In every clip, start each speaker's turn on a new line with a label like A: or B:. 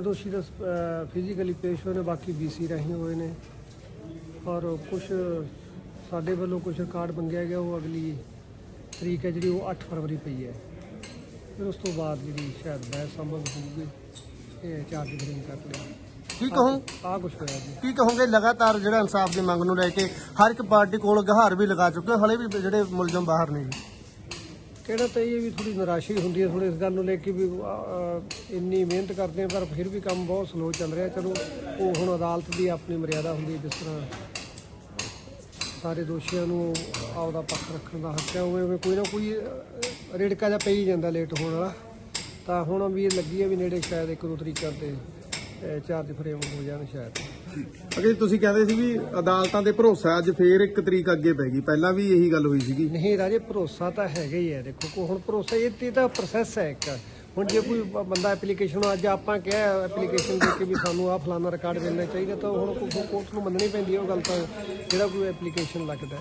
A: ਦੋਸ਼ੀ ਦਾ ਫਿਜ਼ੀਕਲੀ ਪੇਸ਼ ਹੋਏ ਨੇ ਬਾਕੀ ਬੀਸੀ ਰਾਹੀਂ ਹੋਏ ਨੇ। ਔਰ ਕੁਝ ਸਾਡੇ ਵੱਲੋਂ ਕੁਝ ਰਿਕਾਰਡ ਮੰਗਿਆ ਗਿਆ ਉਹ ਅਗਲੀ ਤਰੀਕ ਹੈ ਜਿਹੜੀ ਉਹ 8 ਫਰਵਰੀ ਪਈ ਹੈ। ਫਿਰ ਉਸ ਤੋਂ ਬਾਅਦ ਜਿਹੜੀ ਸ਼ਾਇਦ ਬਹਿਸ ਸੰਭਵ ਹੋਊਗੀ ਇਹ ਚਾਰਜ ਗ੍ਰੀਨ ਕਰ ਲਿਆ
B: ਕੀ ਕਹੂੰ?
A: ਆ ਕੁਝ ਹੋਇਆ ਜੀ।
B: ਕੀ ਕਹੋਗੇ? ਲਗਾਤਾਰ ਜਿਹੜਾ ਇਨਸਾਫ ਦੀ ਮੰਗ ਨੂੰ ਲੈ ਕੇ ਹਰ ਇੱਕ ਪਾਰਟੀ ਕੋਲ ਗਹਾਰ ਵੀ ਲਗਾ ਚੁੱਕੇ ਹਲੇ ਵੀ ਜਿਹੜੇ ਮੁਲਜ਼ਮ ਬਾਹਰ ਨੇ ਜੀ।
A: ਕਿਹੜਾ ਤਾਂ ਇਹ ਵੀ ਥੋੜੀ ਨਿਰਾਸ਼ੀ ਹੁੰਦੀ ਹੈ ਥੋੜੀ ਇਸ ਗੱਲ ਨੂੰ ਲੈ ਕੇ ਵੀ ਅਹ, ਇੰਨੀ ਮਿਹਨਤ ਕਰਦੇ ਆ ਪਰ ਫਿਰ ਵੀ ਕੰਮ ਬਹੁਤ ਸਲੋ ਚੱਲ ਰਿਹਾ। ਚਲੋ ਉਹ ਹੁਣ ਅਦਾਲਤ ਦੀ ਆਪਣੀ ਮਰਿਆਦਾ ਹੁੰਦੀ ਹੈ ਜਿਸ ਤਰ੍ਹਾਂ ਸਾਰੇ ਦੋਸ਼ੀਆਂ ਨੂੰ ਆਪਦਾ ਪੱਖ ਰੱਖਣ ਦਾ ਹੱਕ ਹੈ ਉਵੇਂ ਉਵੇਂ ਕੋਈ ਨਾ ਕੋਈ ਅਹ, ਰੇੜਕਾ ਜਾਂ ਪਈ ਜਾਂਦਾ ਲੇਟ ਹੋਣ ਵਾਲਾ। ਤਾਂ ਹੁਣ ਵੀ ਇਹ ਲੱਗੀ ਹੈ ਵੀ ਨੇੜੇ ਸ਼ਾਇਦ ਇੱਕ ਦੋ ਤਰੀਕਾਂ ਤੇ ਚਾਰਜ ਫਰੇਮ ਹੋ ਜਾਣ ਸ਼ਾਇਦ।
C: ਅਗੇ ਤੁਸੀਂ ਕਹਿੰਦੇ ਸੀ ਵੀ ਅਦਾਲਤਾਂ ਤੇ ਭਰੋਸਾ ਅੱਜ ਫੇਰ ਇੱਕ ਤਰੀਕ ਅੱਗੇ ਪੈ ਗਈ। ਪਹਿਲਾਂ ਵੀ ਇਹੀ ਗੱਲ ਹੋਈ ਸੀਗੀ।
A: ਨਹੀਂ ਰਾਜੇ ਭਰੋਸਾ ਤਾਂ ਹੈਗਾ ਹੀ ਹੈ। ਦੇਖੋ ਕੋ ਹੁਣ ਭਰੋਸਾ ਇਹ ਤੇ ਤਾਂ ਪ੍ਰੋਸੈਸ ਹੈ ਇੱਕ। ਹੁਣ ਜੇ ਕੋਈ ਬੰਦਾ ਐਪਲੀਕੇਸ਼ਨ ਅੱਜ ਆਪਾਂ ਕਿਹਾ ਐਪਲੀਕੇਸ਼ਨ ਦੇ ਕੇ ਵੀ ਸਾਨੂੰ ਆ ਫਲਾਣਾ ਰਿਕਾਰਡ ਮਿਲਣਾ ਚਾਹੀਦਾ ਤਾਂ ਹੁਣ ਕੋਈ ਕੋਰਟ ਨੂੰ ਮੰਨਣੀ ਪੈਂਦੀ ਹੈ ਉਹ ਗੱਲ ਤਾਂ ਜਿਹੜਾ ਕੋਈ ਐਪਲੀਕੇਸ਼ਨ ਲੱਗਦਾ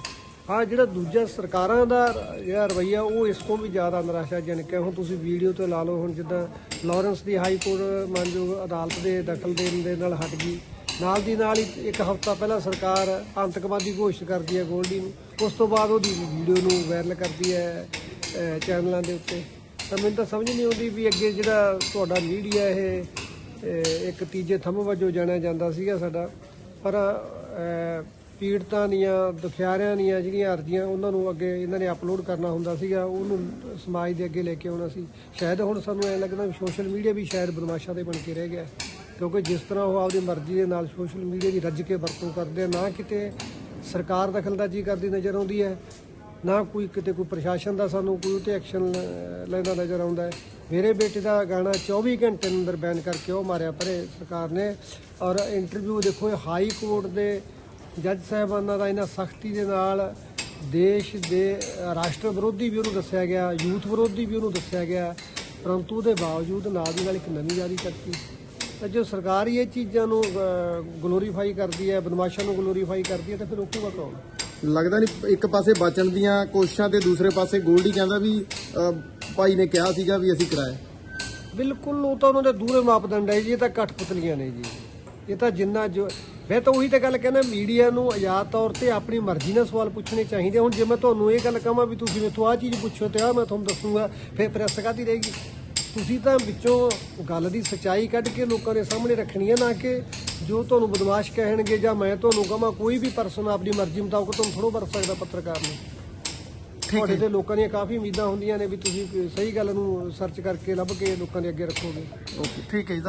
A: ਹਾਂ ਜਿਹੜਾ ਦੂਜਾ ਸਰਕਾਰਾਂ ਦਾ ਜਿਹੜਾ ਰਵਈਆ, ਉਹ ਇਸ ਤੋਂ ਵੀ ਜ਼ਿਆਦਾ ਨਿਰਾਸ਼ਾਜਨਕ ਹੈ। ਹੁਣ ਤੁਸੀਂ ਵੀਡੀਓ ਤੇ ਲਾ ਲਓ, ਹੁਣ ਜਿੱਦਾਂ ਲਾਰੈਂਸ ਦੀ ਹਾਈ ਕੋਰਟ ਮੰਨਜੋ ਅਦਾਲਤ ਦੇ ਦਖਲ ਦੇਣ ਦੇ ਨਾਲ ਹਟ ਗਈ। ਨਾਲ ਦੀ ਨਾਲ ਹੀ ਇੱਕ ਹਫ਼ਤਾ ਪਹਿਲਾਂ ਸਰਕਾਰ ਆਤੰਕਵਾਦੀ ਘੋਸ਼ਿਤ ਕਰਦੀ ਹੈ ਗੋਲਡੀ ਨੂੰ। ਉਸ ਤੋਂ ਬਾਅਦ ਉਹਦੀ ਵੀਡੀਓ ਨੂੰ ਵਾਇਰਲ ਕਰਦੀ ਹੈ ਚੈਨਲਾਂ ਦੇ ਉੱਤੇ। ਤਾਂ ਮੈਨੂੰ ਤਾਂ ਸਮਝ ਨਹੀਂ ਆਉਂਦੀ ਵੀ ਅੱਗੇ ਜਿਹੜਾ ਤੁਹਾਡਾ ਮੀਡੀਆ ਇਹ ਇੱਕ ਤੀਜੇ ਥੰਮ ਵਜੋਂ ਜਾਣਿਆ ਜਾਂਦਾ ਸੀਗਾ ਸਾਡਾ। ਪਰ ਪੀੜਤਾਂ ਦੀਆਂ, ਦੁਖਿਆਰਿਆਂ ਦੀਆਂ ਜਿਹੜੀਆਂ ਅਰਜ਼ੀਆਂ ਉਹਨਾਂ ਨੂੰ ਅੱਗੇ ਇਹਨਾਂ ਨੇ ਅਪਲੋਡ ਕਰਨਾ ਹੁੰਦਾ ਸੀਗਾ, ਉਹਨੂੰ ਸਮਾਜ ਦੇ ਅੱਗੇ ਲੈ ਕੇ ਆਉਣਾ ਸੀ। ਸ਼ਾਇਦ ਹੁਣ ਸਾਨੂੰ ਐ ਲੱਗਦਾ ਵੀ ਸੋਸ਼ਲ ਮੀਡੀਆ ਵੀ ਸ਼ਾਇਦ ਬਦਮਾਸ਼ਾਂ ਦੇ ਬਣ ਕੇ ਰਹਿ ਗਿਆ ਕਿਉਂਕਿ ਜਿਸ ਤਰ੍ਹਾਂ ਉਹ ਆਪਦੀ ਮਰਜ਼ੀ ਦੇ ਨਾਲ ਸੋਸ਼ਲ ਮੀਡੀਆ ਦੀ ਰੱਜ ਕੇ ਵਰਤੋਂ ਕਰਦੇ ਆ, ਨਾ ਕਿਤੇ ਸਰਕਾਰ ਦਖਲਅੰਦਾਜ਼ੀ ਕਰਦੀ ਨਜ਼ਰ ਆਉਂਦੀ ਹੈ, ਨਾ ਕੋਈ ਕਿਤੇ ਕੋਈ ਪ੍ਰਸ਼ਾਸਨ ਦਾ ਸਾਨੂੰ ਕੋਈ ਉਤੇ ਐਕਸ਼ਨ ਲੈਂਦਾ ਨਜ਼ਰ ਆਉਂਦਾ ਹੈ। ਮੇਰੇ ਬੇਟੇ ਦਾ ਗਾਣਾ 24 ਘੰਟੇ ਅੰਦਰ ਬੈਨ ਕਰਕੇ ਉਹ ਮਾਰਿਆ ਪਰੇ ਸਰਕਾਰ ਨੇ। ਔਰ ਇੰਟਰਵਿਊ ਦੇਖੋ, ਇਹ ਹਾਈ ਕੋਰਟ ਦੇ ਜੱਜ ਸਾਹਿਬਾਨਾਂ ਦਾ ਇਹਨਾਂ ਸਖਤੀ ਦੇ ਨਾਲ ਦੇਸ਼ ਦੇ ਰਾਸ਼ਟਰ ਵਿਰੋਧੀ ਵੀ ਉਹਨੂੰ ਦੱਸਿਆ ਗਿਆ ਯੂਥ ਵਿਰੋਧੀ ਵੀ ਉਹਨੂੰ ਦੱਸਿਆ ਗਿਆ ਪਰੰਤੂ ਉਹਦੇ ਬਾਵਜੂਦ ਨਾਲ ਦੀ ਨਾਲ ਇੱਕ ਨਵੀਂ ਜਾਰੀ ਕਰਤੀ। ਤਾਂ ਜੋ ਸਰਕਾਰ ਹੀ ਇਹ ਚੀਜ਼ਾਂ ਨੂੰ ਗਲੋਰੀਫਾਈ ਕਰਦੀ ਹੈ ਬਦਮਾਸ਼ਾਂ ਨੂੰ ਗਲੋਰੀਫਾਈ ਕਰਦੀ ਹੈ ਤਾਂ ਫਿਰ ਰੋਕੂਗਾ ਕੌਣ?
C: ਲੱਗਦਾ ਨਹੀਂ ਇੱਕ ਪਾਸੇ ਬਚਣ ਦੀਆਂ ਕੋਸ਼ਿਸ਼ਾਂ ਤੇ ਦੂਸਰੇ ਪਾਸੇ ਗੋਲਡੀ ਕਹਿੰਦਾ ਵੀ ਭਾਈ ਨੇ ਕਿਹਾ ਸੀਗਾ ਵੀ ਅਸੀਂ ਕਰਾਇਆ।
A: ਬਿਲਕੁਲ ਉਹ ਤਾਂ ਉਹਨਾਂ ਦੇ ਦੂਰੇ ਮਾਪਦੰਡ ਹੈ ਜੀ ਇਹ ਤਾਂ ਕਠਪੁਤਲੀਆਂ ਨੇ ਜੀ। ਇਹ ਤਾਂ ਜਿੰਨਾ ਜੋ ਮੈਂ ਤਾਂ ਉਹੀ ਤਾਂ ਗੱਲ ਕਹਿੰਦਾ ਮੀਡੀਆ ਨੂੰ ਆਜ਼ਾਦ ਤੌਰ ਤੇ ਆਪਣੀ ਮਰਜ਼ੀ ਨਾਲ ਸਵਾਲ ਪੁੱਛਣੇ ਚਾਹੀਦੇ ਹੁਣ ਜੇ ਮੈਂ ਤੁਹਾਨੂੰ ਇਹ ਗੱਲ ਕਹਾਂ ਵੀ ਤੁਸੀਂ ਮੈਥੋਂ ਆਹ ਚੀਜ਼ ਪੁੱਛੋ ਤੇ ਆਹ ਮੈਂ ਤੁਹਾਨੂੰ ਦੱਸੂਗਾ ਫਿਰ ਪ੍ਰੈਸ ਕਾਹਦੀ ਰਹੇਗੀ? ਤੁਸੀਂ ਤਾਂ ਵਿੱਚੋਂ ਗੱਲ ਦੀ ਸੱਚਾਈ ਕੱਢ ਕੇ ਲੋਕਾਂ ਦੇ ਸਾਹਮਣੇ ਰੱਖਣੀ ਹੈ ਨਾ ਕਿ ਜੋ ਤੁਹਾਨੂੰ ਬਦਮਾਸ਼ ਕਹਿਣਗੇ ਜਾਂ ਮੈਂ ਤੁਹਾਨੂੰ ਕਹਾਂ ਕੋਈ ਵੀ ਪਰਸਨ ਆਪਣੀ ਮਰਜ਼ੀ ਮੁਤਾਬਕ ਤੁਹਾਨੂੰ ਥੋੜੋ ਵਰਤ ਸਕਦਾ ਪੱਤਰਕਾਰ ਨੂੰ। ਤੁਹਾਡੇ ਤੇ ਲੋਕਾਂ ਦੀਆਂ ਕਾਫੀ ਉਮੀਦਾਂ ਹੁੰਦੀਆਂ ਨੇ ਵੀ ਤੁਸੀਂ ਸਹੀ ਗੱਲ ਨੂੰ ਸਰਚ ਕਰਕੇ ਲੱਭ ਕੇ ਲੋਕਾਂ ਦੇ ਅੱਗੇ ਰੱਖੋਗੇ।
B: ਓਕੇ ਠੀਕ ਹੈ ਜੀ